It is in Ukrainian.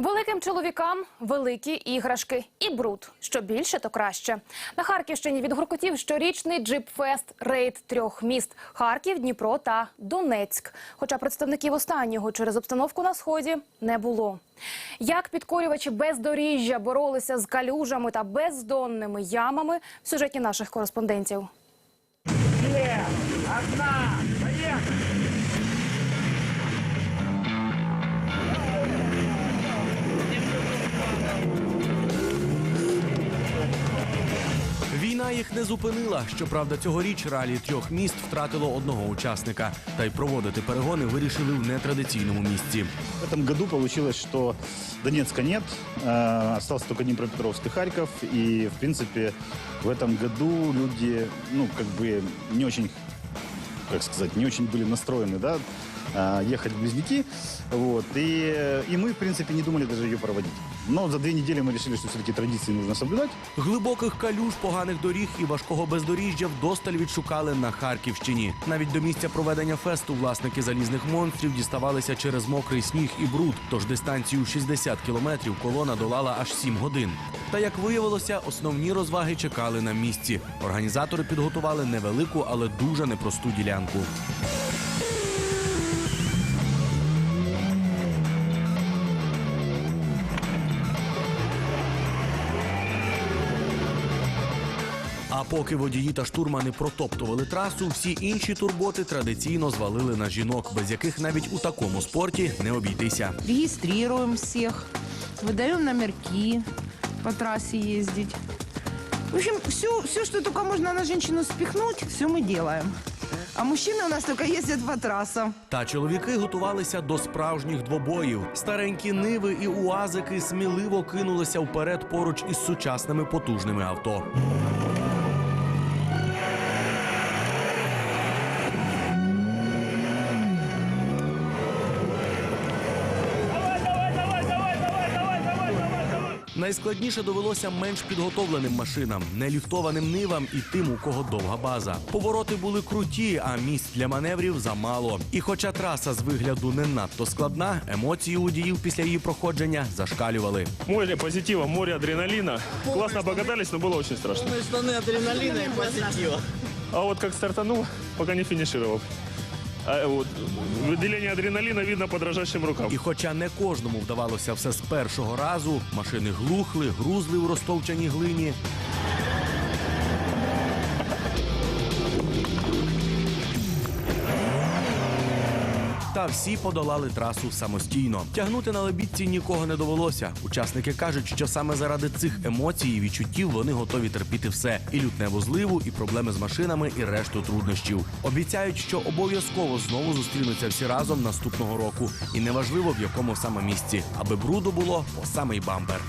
Великим чоловікам великі іграшки і бруд. Що більше, то краще. На Харківщині від гуркотів щорічний джип-фест рейд трьох міст: Харків, Дніпро та Донецьк. Хоча представників останнього через обстановку на сході не було. Як підкорювачі бездоріжжя боролися з калюжами та бездонними ямами в сюжеті наших кореспондентів. Две, одна, поехали! Їх не зупинила. Щоправда, цьогоріч ралі трьох міст втратило одного учасника. Та й проводити перегони вирішили в нетрадиційному місці. В цьому році вийшло, що Донецька нет, э, залишився тільки Дніпропетровськ і Харків. І, в принципі, в цьому році люди, ну, как бы не дуже, як сказати, не дуже були настроєні, да, э, ехать в Близнеки. Вот. И, и мы, в принципе, не думали даже ее проводить. Но за две недели мы решили, что все-таки традиции нужно соблюдать. Глибоких калюж, поганих доріг і важкого бездоріжжя вдосталь відшукали на Харківщині. Навіть до місця проведення фесту власники залізних монстрів діставалися через мокрий сніг і бруд. Тож дистанцію 60 кілометрів колона долала аж 7 годин. Та як виявилося, основні розваги чекали на місці. Організатори підготували невелику, але дуже непросту ділянку. А поки водії та штурмани протоптували трасу, всі інші турботи традиційно звалили на жінок, без яких навіть у такому спорті не обійтися. регистрируем всех, выдаем номерки по трассе ездить. В общем, все, все, что только можно на женщину спихнуть, все мы делаем. А мужчины у нас только ездят по трассам. Та чоловіки готувалися до справжніх двобоїв. Старенькі ниви і уазики сміливо кинулися вперед поруч із сучасними потужними авто. Найскладніше довелося менш підготовленим машинам, неліфтованим нивам і тим, у кого довга база. Повороти були круті, а місць для маневрів замало. І хоча траса з вигляду не надто складна, емоції у водіїв після її проходження зашкалювали. Море позитива, море адреналина. Классно покатались, но было очень страшно. штаны адреналина и позитива. А вот как стартанул, пока не финишировал. А адреналіна видно по дрожащим рукам. І хоча не кожному вдавалося все з першого разу, машини глухли, грузли у розтовчаній глині. Та всі подолали трасу самостійно. Тягнути на лебідці нікого не довелося. Учасники кажуть, що саме заради цих емоцій і відчуттів вони готові терпіти все: і лютневу зливу, і проблеми з машинами, і решту труднощів. Обіцяють, що обов'язково знову зустрінуться всі разом наступного року. І неважливо в якому саме місці, аби бруду було по самий бампер.